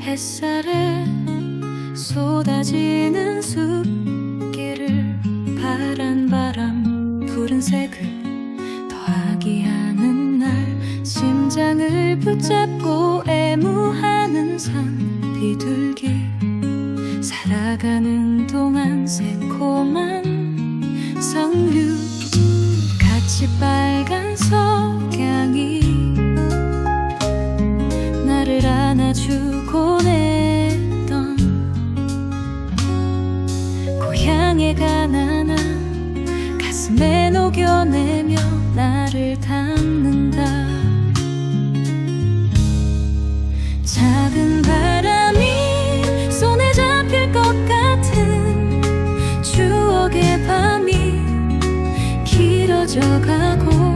햇살에 쏟아지는 숲길을 파란 바람 푸른색을 더하기 하는 날 심장을 붙잡고 애무하는 산 비둘기 살아가는 동안 새콤한 석류 같이 빨간 석양이 나를 안아주 녹여내며 나를 담는다. 작은 바람이 손에 잡힐 것 같은 추억의 밤이 길어져 가고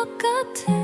것 같아.